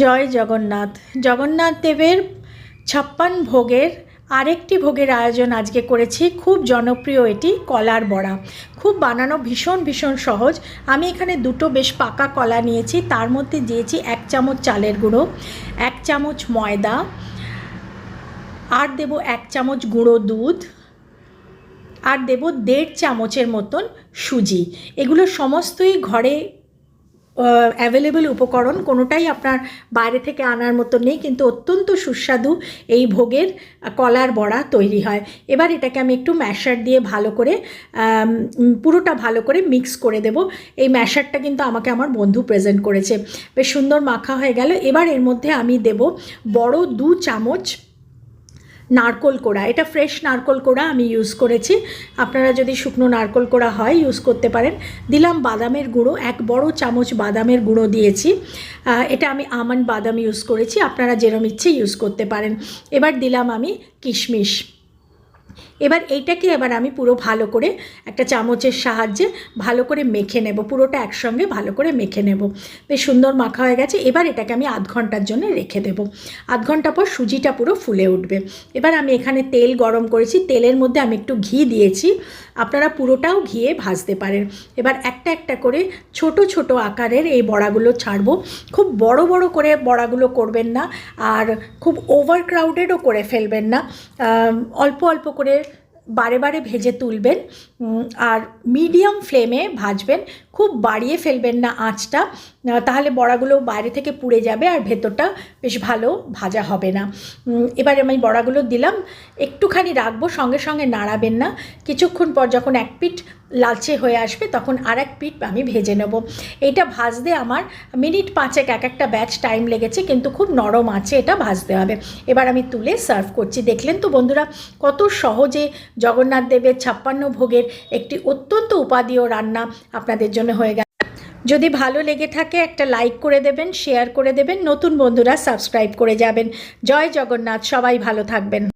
জয় জগন্নাথ। জগন্নাথ দেবের ছাপ্পান ভোগের আরেকটি ভোগের আয়োজন আজকে করেছি। খুব জনপ্রিয় এটি, কলার বড়া। খুব বানানো ভীষণ ভীষণ সহজ। আমি এখানে দুটো বেশ পাকা কলা নিয়েছি। তার মধ্যে দিয়েছি এক চামচ চালের গুঁড়ো, এক চামচ ময়দা, আর দেব এক চামচ গুঁড়ো দুধ, আর দেব দেড় চামচের মতন সুজি। এগুলো সমস্তই ঘরে অ্যাভেলেবল উপকরণ কোনোটাই আপনার বাইরে থেকে আনার মতো নেই, কিন্তু অত্যন্ত সুস্বাদু এই ভোগের কলার বড়া তৈরি হয়। এবার এটাকে আমি একটু ম্যাশার দিয়ে ভালো করে পুরোটা ভালো করে মিক্স করে দেব। এই ম্যাশারটা কিন্তু আমাকে আমার বন্ধু প্রেজেন্ট করেছে। বেশ সুন্দর মাখা হয়ে গেল। এবার এর মধ্যে আমি দেব বড় দু চামচ নারকোল কোড়া। এটা ফ্রেশ নারকোল কোড়া আমি ইউজ করেছি। আপনারা যদি শুকনো নারকোল কোড়া হয় ইউজ করতে পারেন। দিলাম বাদামের গুঁড়ো, এক বড় চামচ বাদামের গুঁড়ো দিয়েছি। এটা আমি আমন্ড বাদাম ইউজ করেছি, আপনারা যেরম ইচ্ছে ইউজ করতে পারেন। এবার দিলাম আমি কিশমিশ। এবার এইটাকে এবার আমি পুরো ভালো করে একটা চামচের সাহায্যে ভালো করে মেখে নেব, পুরোটা একসঙ্গে ভালো করে মেখে নেব। বেশ সুন্দর মাখা হয়ে গেছে, এবার এটাকে আমি আধ ঘণ্টার জন্য রেখে দেব। আধ ঘণ্টা পর সুজিটা পুরো ফুলে উঠবে। এবার আমি এখানে তেল গরম করেছি, তেলের মধ্যে আমি একটু ঘি দিয়েছি, আপনারা পুরোটাও ঘিয়ে ভাজতে পারেন। এবার একটা একটা করে ছোট ছোট আকারের এই বড়াগুলো ছাড়বো। খুব বড় বড় করে বড়াগুলো করবেন না, আর খুব ওভার ক্রাউডেডও করে ফেলবেন না। অল্প অল্প করে বারে বারে ভেজে তুলবেন আর মিডিয়াম ফ্লেমে ভাজবেন, খুব বাড়িয়ে ফেলবেন না আঁচটা তাহলে বড়াগুলো বাইরে থেকে পুড়ে যাবে আর ভেতরটা বেশ ভালো ভাজা হবে না। এবারে আমি বড়াগুলো দিলাম, একটুখানি রাখব, সঙ্গে সঙ্গে নাড়াবেন না। কিছুক্ষণ পর যখন এক পিঠ লালচে হয়ে আসবে, তখন আর এক পিঠ আমি ভেজে নেব। এটা ভাজতে আমার মিনিট পাঁচেক, এক একটা ব্যাচ টাইম লেগেছে, কিন্তু খুব নরম আছে এটা ভাজতে হবে। এবার আমি তুলে সার্ভ করছি। দেখলেন তো বন্ধুরা, কত সহজে জগন্নাথ দেবের ছাপ্পান্ন ভোগের একটি অত্যন্ত উপাদীয় রান্না আপনাদের জন্য হয়ে গেল। যদি ভালো লেগে থাকে, একটা লাইক করে দেবেন, শেয়ার করে দেবেন, নতুন বন্ধুরা সাবস্ক্রাইব করে যাবেন। জয় জগন্নাথ, সবাই ভালো থাকবেন।